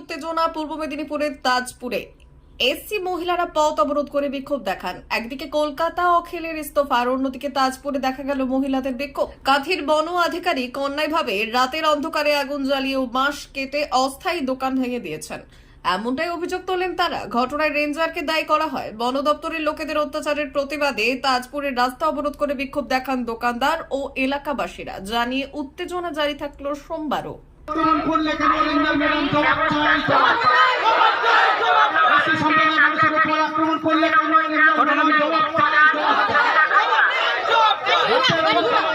উত্তেজনা পূর্ব মেদিনীপুরের তাজপুরে। এসসি মহিলারা পথ অবরোধ করে বিক্ষোভ দেখান। একদিকে কলকাতা অখিলের ইস্তফা, আর অন্যদিকে তাজপুরে দেখা গেল মহিলাদের বিক্ষোভ। কাথির বন আধিকারিক অন্যায়ভাবে রাতের অন্ধকারে আগুন জ্বালিয়ে বাঁশ কেটে অস্থায়ী দোকান ভেঙে দিয়েছেন। এমনটাই অভিযোগ তোলেন তারা। ঘটনায় রেঞ্জারকে দায়ী করা হয়। বন দপ্তরের লোকেদের অত্যাচারের প্রতিবাদে তাজপুরের রাস্তা অবরোধ করে বিক্ষোভ দেখান দোকানদার ও এলাকাবাসীরা। জানিয়ে উত্তেজনা জারি থাকল সোমবারও। করলে কেন রেঞ্জার ম্যাডাম জবাব চাই জবাব চাই এসি সম্প্রদায়ের মানুষের উপর আক্রমণ করলে কেন রেঞ্জার ম্যাডাম জবাব চাই জবাব চাই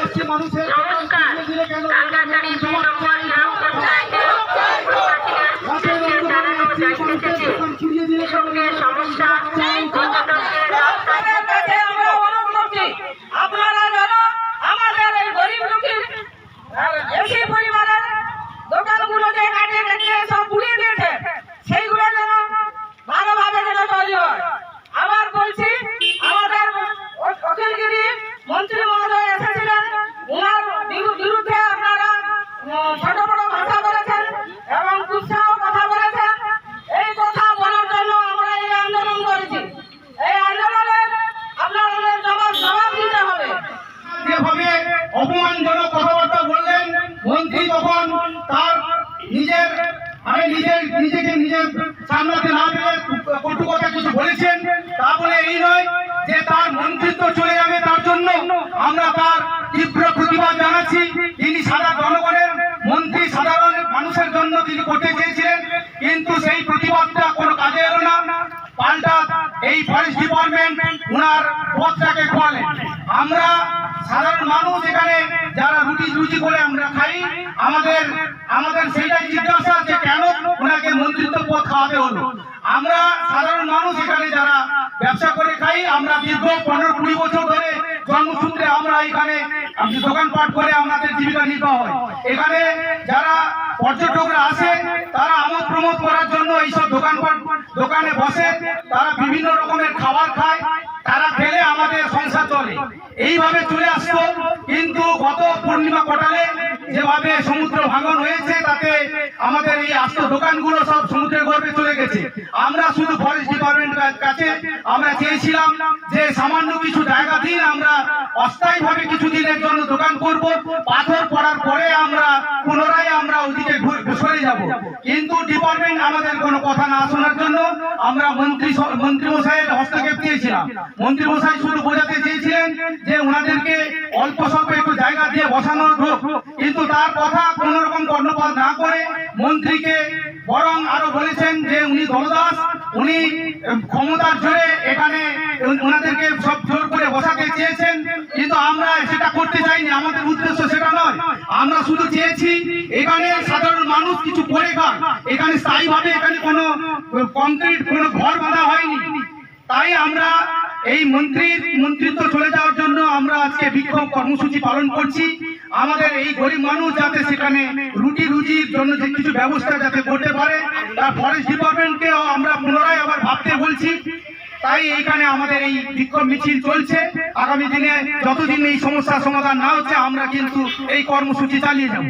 এসি মানুষের উপর ধীরে ধীরে কেন রেঞ্জার ম্যাডাম জবাব চাই জবাব চাই রাতের অন্ধকারে এসি মানুষের দোকান ছিড়িয়ে দিলে কেন রেঞ্জার ম্যাডাম জবাব চাই জবাব চাই আপনাদের কাছে আমরা অনুরোধ করছি আপনারা যেন আমাদের এই গরিব দুঃখী এসি পরিবারের দোকানগুলো যে কাটিয়ে কাটিয়ে সব পুড়িয়ে দিয়েছে সেইগুলো যেন ভালোভাবে যেন তৈরি হয় আবার বলছি আমাদের অ- অখিলগিরি মহোদয়, এসেছিলেন। ওনার বিরু- বিরুদ্ধে আপনারা ছোট বড় ভাষা বলেছেন এবং কুৎসাহ কথা বলেছেন। এই কথা বলার জন্য আমরা এই আন্দোলন করেছি। এই আন্দোলনের আপনাদের জবাব জবাব দিতে হবে। অপমানজনক কথাবার্তা বললেন, মন্ত্রী যখন তার নিজের মানে নিজের, নিজেকে নিজের সামলাতে না পেরে কটু কথা কিছু বলেছেন। তা বলে এই নয় যে তার মন্ত্রিত্ব চলে যাবে তার জন্য আমরা তার তীব্র প্রতিবাদ জানাচ্ছি। তিনি সারা জনগণের, মন্ত্রী সাধারণ মানুষের জন্য তিনি করতে চেয়েছিলেন, কিন্তু সেই প্রতিবাদটা কোনো কাজে এলো না। পাল্টা এই ফরেস্ট ডিপার্টমেন্ট উনার পথটাকে খোয়ালেন। আমরা সাধারণ মানুষ এখানে যারা রুটি রুটি করে আমরা খাই, আমাদের আমাদের সেইটাই জিজ্ঞাসা যে কেন ওনাকে মন্ত্রিত্ব পদ খাওয়াতে হলো আমরা সাধারণ মানুষ এখানে যারা ব্যবসা করে খাই আমরা দীর্ঘ পনেরো কুড়ি বছর ধরে জন্মসূত্রে আমরা এখানে দোকানপাট করে আমাদের জীবিকা নির্বাহ হয়। এখানে যারা পর্যটকরা আসে তারা আমোদ প্রমোদ করার জন্য এইসব দোকানপাট দোকানে বসে, তারা বিভিন্ন রকমের খাবার খায়, তারা খেলে আমাদের সংসার চলে। এইভাবে চলে আসতো, কিন্তু গত পূর্ণিমা কটালে যেভাবে সমুদ্র ভাঙন হয়েছে, তাতে আমাদের এই আস্ত দোকানগুলো সব সমুদ্রের গর্ভে চলে গেছে। আমরা শুধু ফরেস্ট ডিপার্টমেন্টের আমরা চেয়েছিলাম যে সামান্য কিছু জায়গা দিন আমরা অস্থায়ীভাবে কিছু দিনের জন্য দোকান করব। পাথর পড়ার পরে আমরা পুনরায় আমরা ওইদিকে সরে যাব। কিন্তু ডিপার্টমেন্ট আমাদের কোনো কথা না শোনার জন্য আমরা মন্ত্রী মন্ত্রী মশাইয়ের হস্তক্ষেপ চেয়েছিলাম। মন্ত্রী মশাই শুধু বোঝাতে চেয়েছিলেন যে ওনাদেরকে অল্প স্বল্প একটু জায়গা দিয়ে বসানোর হোক। কিন্তু তার কথা কোন রকম কর্ণপাত না করে মন্ত্রীকে বরং আরও বলেছেন যে উনি দলদাস উনি ক্ষমতার জোরে এখানে ওনাদেরকে সব জোর করে বসাতে চেয়েছেন, কিন্তু আমরা সেটা করতে চাইনি। আমাদের উদ্দেশ্য সেটা নয়। আমরা শুধু চেয়েছি, এখানে সাধারণ মানুষ কিছু করে খান এখানে স্থায়ীভাবে এখানে কোনো কংক্রিট কোনো ঘর বাঁধা হয়নি। তাই আমরা এই মন্ত্রীর মন্ত্রিত্ব চলে যাওয়ার জন্য আমরা আজকে বিক্ষোভ কর্মসূচি পালন করছি। আমাদের এই গরিব মানুষ যাতে সেখানে রুটি রুজির জন্য যে কিছু ব্যবস্থা যাতে করতে পারে, তার ফরেস্ট ডিপার্টমেন্টকে আমরা পুনরায় আবার ভাবতে বলছি। তাই এইখানে আমাদের এই বিক্ষোভ মিছিল চলছে। আগামী দিনে যতদিন এই সমস্যার সমাধান না হচ্ছে, আমরা কিন্তু এই কর্মসূচি চালিয়ে যাব।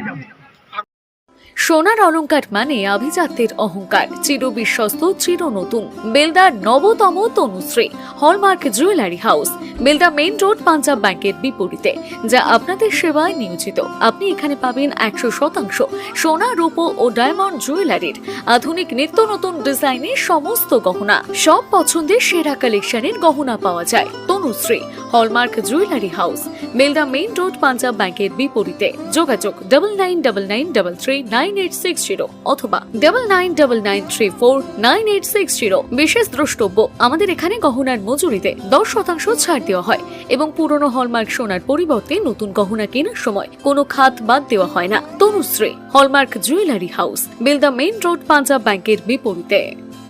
সোনার অলংকার মানে আভিজাত্যের অহংকার। চির বিশ্বস্ত, চির নতুন। বেলদার নবতম Tanushree hallmark jewellery house Belda main road, Punjab ব্যাংকের বিপরীতে, যা আপনাদের সেবায় নিয়োজিত। আপনি এখানে পাবেন একশো শতাংশ সোনা, রূপো ও ডায়মন্ড জুয়েলারির আধুনিক নিত্য নতুন ডিজাইনের সমস্ত গহনা। সব পছন্দের সেরা কালেকশনের গহনা পাওয়া যায়। Tanushree, hallmark jewellery house Belda main road, Punjab ব্যাংকের বিপরীতে। যোগাযোগ double nine double nine double three nine eight six zero অথবা double nine double nine three four nine eight six zero. বিশেষ দ্রষ্টব্য, আমাদের এখানে গহনার মজুরিতে দশ শতাংশ ছাড় দেওয়া হয় এবং পুরনো হলমার্ক সোনার পরিবর্তে নতুন গহনা কেনার সময় কোনো খাত বাদ দেওয়া হয় না। Tanushree, hallmark jewellery house Belda main road, Punjab ব্যাংকের বিপরীতে।